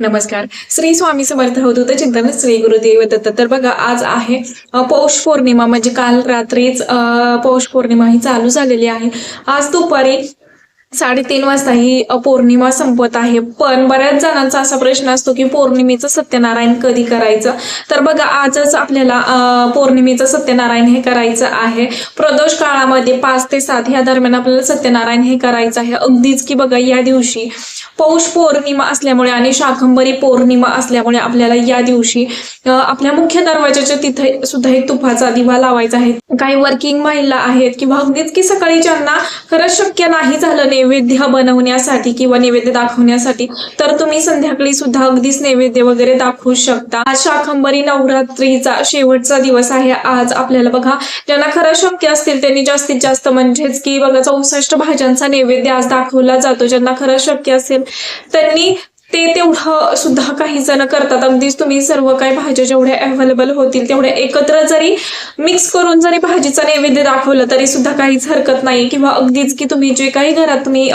नमस्कार. श्री स्वामी समर्थ होत चिंतन श्री गुरुदेव दत्त. तर बघा आज आहे पौष पौर्णिमा. म्हणजे काल रात्रीच पौष पौर्णिमा ही चालू झालेली आहे. आज दुपारी साडेतीन वाजता ही पौर्णिमा संपत आहे. पण बऱ्याच जणांचा असा प्रश्न असतो की पौर्णिमेचं सत्यनारायण कधी करायचं? तर बघा आजच आपल्याला पौर्णिमेचं सत्यनारायण हे करायचं आहे. प्रदोष काळामध्ये पाच ते सात ह्या दरम्यान आपल्याला सत्यनारायण हे करायचं आहे. अगदीच की बघा या दिवशी पौष पौर्णिमा असल्यामुळे आणि शाकंभरी पौर्णिमा असल्यामुळे आपल्याला या दिवशी आपल्या मुख्य दरवाजाच्या तिथे सुद्धा एक तुपाचा दिवा लावायचा आहे. काही वर्किंग महिला आहेत किंवा अगदीच की सकाळी ज्यांना खरंच शक्य नाही झालं नैवेद्य बनवण्यासाठी किंवा नैवेद्य दाखवण्यासाठी तर तुम्ही संध्याकाळी सुद्धा अगदीच नैवेद्य वगैरे दाखवू शकता. शाखंबरी शाकंभरी नवरात्रीचा शेवटचा दिवस आहे. आज आपल्याला बघा ज्यांना खरं शक्य असतील त्यांनी जास्तीत जास्त म्हणजेच की बघा चौसष्ट भाज्यांचा नैवेद्य आज दाखवला जातो. ज्यांना खरं शक्य असेल त्यांनी ते तेवढं सुद्धा काही जण करतात. अगदीच तुम्ही सर्व काही भाज्या जेवढ्या अवेलेबल होतील तेवढ्या एकत्र जरी मिक्स करून जरी भाजीचा नैवेद्य दाखवलं तरी सुद्धा काहीच हरकत नाही किंवा अगदीच की तुम्ही जे काही घरात तुम्ही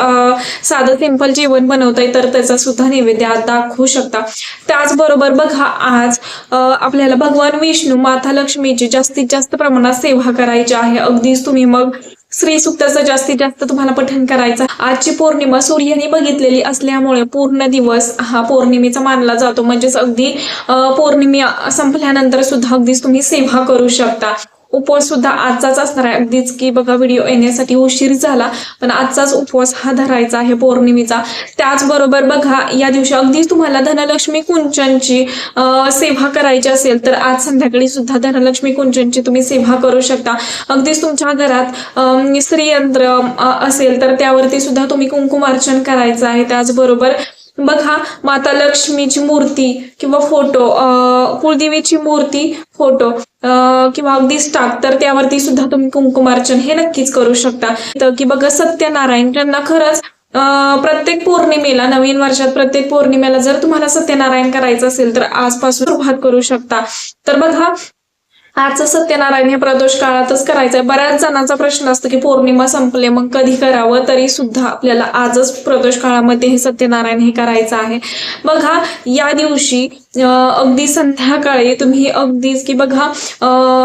साधं सिंपल जेवण बनवताय तर त्याचा सुद्धा नैवेद्य दाखवू शकता. त्याचबरोबर बघा आज आपल्याला भगवान विष्णू माता लक्ष्मीची जास्तीत जास्त प्रमाणात सेवा करायची आहे. अगदीच तुम्ही मग श्री सुक्ताचं जास्तीत जास्त तुम्हाला पठण करायचं. आजची पौर्णिमा सूर्याने बघितलेली असल्यामुळे पूर्ण दिवस हा पौर्णिमेचा मानला जातो. म्हणजेच अगदी पौर्णिमा संपल्यानंतर सुद्धा अगदीच तुम्ही सेवा करू शकता. उपवास सुद्धा आजचाच असणार आहे. अगदीच की बघा व्हिडिओ येण्यासाठी उशीर झाला पण आजचाच उपवास हा धरायचा आहे पौर्णिमेचा. त्याचबरोबर बघा या दिवशी अगदीच तुम्हाला धनलक्ष्मी कुंचनची सेवा करायची असेल तर आज संध्याकाळी सुद्धा धनलक्ष्मी कुंचनची तुम्ही सेवा करू शकता. अगदीच तुमच्या घरात अं, असेल तर त्यावरती सुद्धा तुम्ही कुंकुमार्चन करायचं आहे. त्याचबरोबर बघा माता लक्ष्मीची मूर्ती किंवा फोटो अं, कुलदेवीची मूर्ती फोटो अं, किंवा अगदी स्टाक तर त्यावरती सुद्धा तुम्ही कुंकुमार्चन हे नक्कीच करू शकता. तर की बघा सत्यनारायण त्यांना खरंच प्रत्येक पौर्णिमेला नवीन वर्षात प्रत्येक पौर्णिमेला जर तुम्हाला सत्यनारायण करायचं असेल तर आजपासून सुरुवात करू शकता. तर बघा आजचा सत्यनारायण हे प्रदोष काळातच करायचं आहे बऱ्याच जणांचा प्रश्न असतो की पौर्णिमा संपले मग कधी करावं? तरी सुद्धा आपल्याला आजच प्रदोष काळामध्ये हे सत्यनारायण हे करायचं आहे. बघा या दिवशी अगदी संध्याकाळी तुम्ही अगदीच की बघा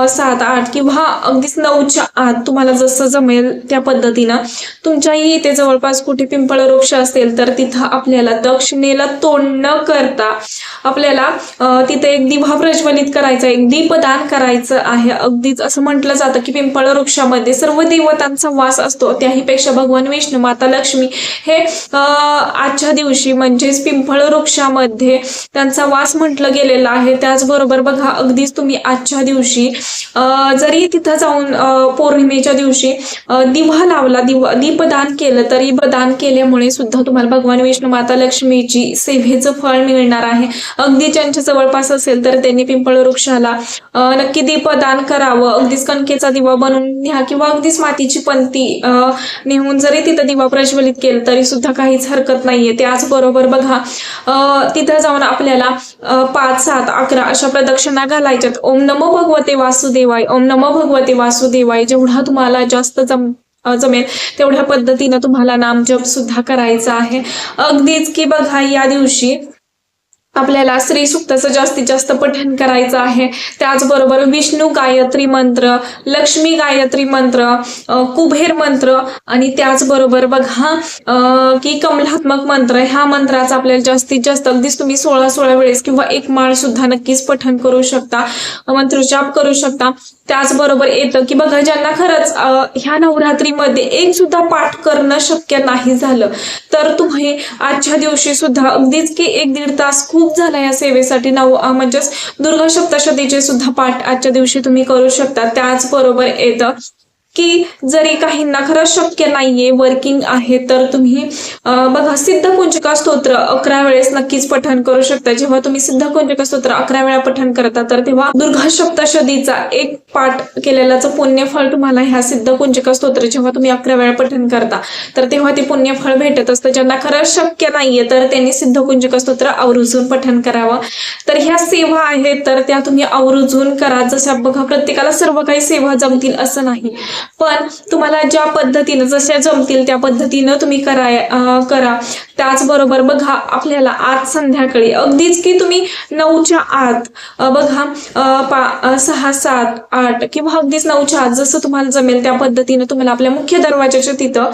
सात आठ किंवा अगदीच नऊच्या आत तुम्हाला जसं जमेल त्या पद्धतीनं तुमच्याही इथे जवळपास कुठे पिंपळ वृक्ष असेल तर तिथं आपल्याला दक्षिणेला तोंड न करता आपल्याला तिथे एक दिवा प्रज्वलित करायचा एक दीपदान करायचं आहे. अगदीच असं म्हटलं जातं की पिंपळ वृक्षामध्ये सर्व देवतांचा वास असतो. त्याहीपेक्षा भगवान विष्णू माता लक्ष्मी हे आजच्या दिवशी म्हणजेच पिंपळ वृक्षामध्ये त्यांचा वास म्हटलं गेलेला आहे. त्याचबरोबर बघा अगदीच तुम्ही आजच्या दिवशी जरी तिथं जाऊन पौर्णिमेच्या दिवशी दिवा लावला दिवा दीपदान केलं तरी दान केल्यामुळे सुद्धा तुम्हाला भगवान विष्णू माता लक्ष्मीची सेवेचं फळ मिळणार आहे. अगदी ज्यांच्या जवळपास असेल तर त्यांनी पिंपळ वृक्षाला नक्की दीपदान करावं. अगदीच कणकेचा दिवा बनवून घ्या किंवा अगदीच मातीची पंती अं, नेहून जरी तिथं दिवा प्रज्वलित केलं तरी सुद्धा काहीच हरकत नाहीये. त्याचबरोबर बघा अं, तिथं जाऊन आपल्याला पाच सात अकरा अशा प्रदक्षिणा घालायच्यात. ओम नमो भगवते वासुदेवाय. ओम नमो भगवते वासुदेवाय. जेवढा तुम्हाला जास्त जम जमेल तेवढ्या पद्धतीनं तुम्हाला नामजप सुद्धा करायचा आहे. अगदीच की बघा या दिवशी आपल्याला श्री सुक्ताचं जास्तीत जास्त पठण करायचं आहे. त्याचबरोबर विष्णू गायत्री मंत्र लक्ष्मी गायत्री मंत्र कुबेर मंत्र आणि त्याचबरोबर बघा की कमलात्मक मंत्र ह्या मंत्राचा आपल्याला जास्तीत जास्त अगदीच तुम्ही सोळा सोळा वेळेस किंवा एक माळ सुद्धा नक्कीच पठण करू शकता मंत्रजाप करू शकता. त्याचबरोबर येतं की बघा ज्यांना खरंच ह्या नवरात्रीमध्ये एक सुद्धा पाठ करणं शक्य नाही झालं तर तुम्ही आजच्या दिवशी सुद्धा अगदीच की एक दीड तास खूप झाला या सेवेसाठी नऊ म्हणजेच दुर्गा सप्तशतीचे सुद्धा पाठ आजच्या दिवशी तुम्ही करू शकता. त्याचबरोबर येतं की जरी काहींना खरं शक्य नाहीये वर्किंग आहे तर तुम्ही बघा सिद्धकुंजिका स्तोत्र अकरा वेळेस नक्कीच पठण करू शकता. जेव्हा तुम्ही सिद्धकुंजिका स्तोत्र अकरा वेळा पठण करता तर तेव्हा दुर्गा सप्तशतीचा एक पाठ केलेल्याचं पुण्यफळ तुम्हाला ह्या सिद्धकुंजिका स्तोत्र जेव्हा तुम्ही अकरा वेळा पठण करता तर तेव्हा ते पुण्यफळ भेटत असतं. ज्यांना खरं शक्य नाहीये तर त्यांनी सिद्धकुंजिका स्तोत्र आवर्जून पठण करावं. तर ह्या सेवा आहेत तर त्या तुम्ही आवर्जून करा. जशा बघा प्रत्येकाला सर्व काही सेवा जमतील असं नाही. पण तुम्हाला ज्या पद्धतीनं जशा जमतील त्या पद्धतीनं तुम्ही कराय करा. त्याचबरोबर बघा आपल्याला आज संध्याकाळी अगदीच की तुम्ही नऊच्या आत बघा पा सहा सात आठ किंवा अगदीच नऊच्या आत जसं तुम्हाला जमेल त्या पद्धतीनं तुम्हाला आपल्या मुख्य दरवाजाच्या तिथं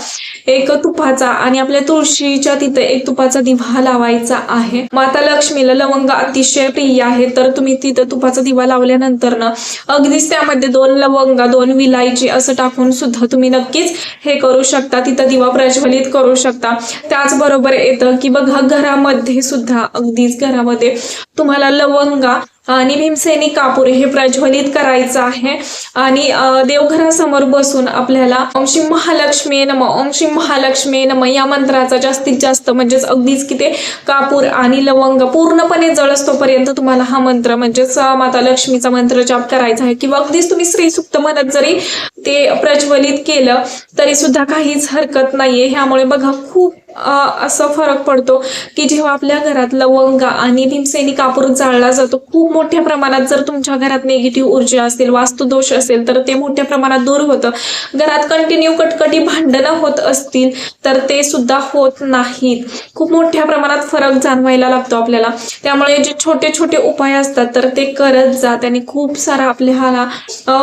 एक तुपाचा आणि आपल्या तुळशीच्या तिथं एक तुपाचा दिवा लावायचा आहे. माता लक्ष्मीला लवंग अतिशय प्रिय आहे तर तुम्ही तिथं तुपाचा दिवा लावल्यानंतर ना अगदीच त्यामध्ये दोन लवंगा दोन विलायची असं टाकून सुद्धा तुम्ही नक्कीच हे करू शकता तिथं दिवा प्रज्वलित करू शकता. त्याचबरोबर येतं की बघा घरामध्ये सुद्धा अगदीच घरामध्ये तुम्हाला लवंगा आणि भीमसेनी कापूर हे प्रज्वलित करायचं आहे. आणि देवघरासमोर बसून आपल्याला ओम श्री महालक्ष्मी नम ओम श्री महालक्ष्मी नम या मंत्राचा जास्तीत जास्त म्हणजेच अगदीच की ते कापूर आणि लवंग पूर्णपणे जळस्तोपर्यंत तुम्हाला हा मंत्र म्हणजेच माता लक्ष्मीचा मंत्र जाप करायचा आहे. किंवा अगदीच तुम्ही श्रीसुक्त म्हणत जरी ते प्रज्वलित केलं तरी सुद्धा काहीच हरकत नाहीये. ह्यामुळे बघा खूप असं फरक पडतो की जेव्हा आपल्या घरात लवंगा आणि भीमसेनी कापूर जाळला जातो खूप मोठ्या प्रमाणात जर तुमच्या घरात निगेटिव्ह ऊर्जा असतील वास्तुदोष असेल तर ते मोठ्या प्रमाणात दूर होतं. घरात कंटिन्यू कटकटी भांडणं होत असतील तर ते सुद्धा होत नाहीत. खूप मोठ्या प्रमाणात फरक जाणवायला लागतो आपल्याला. त्यामुळे जे छोटे छोटे उपाय असतात तर ते करत जा त्याने खूप सारा आपल्याला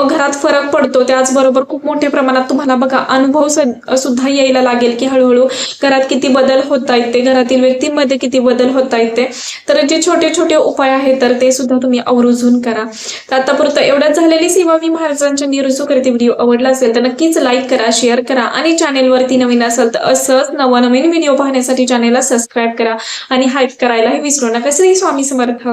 घरात फरक पडतो. त्याचबरोबर खूप मोठ्या प्रमाणात तुम्हाला बघा अनुभव सुद्धा यायला लागेल की हळूहळू घरात किती किती बदल होत आहेत ते घरातील व्यक्तींमध्ये किती बदल होत आहेत ते तर जे छोटे छोटे उपाय आहेत तर ते सुद्धा तुम्ही आवर्जून करा. तर आतापुरतं एवढ्याच झालेली सेवा मी महाराजांच्या निरुजू करते व्हिडिओ आवडला असेल तर नक्कीच लाईक करा शेअर करा आणि चॅनेलवरती नवीन असेल तर असंच नवनवीन व्हिडिओ पाहण्यासाठी चॅनेलला सबस्क्राईब करा आणि हाईक करायलाही विसरू नका. श्री स्वामी समर्थ.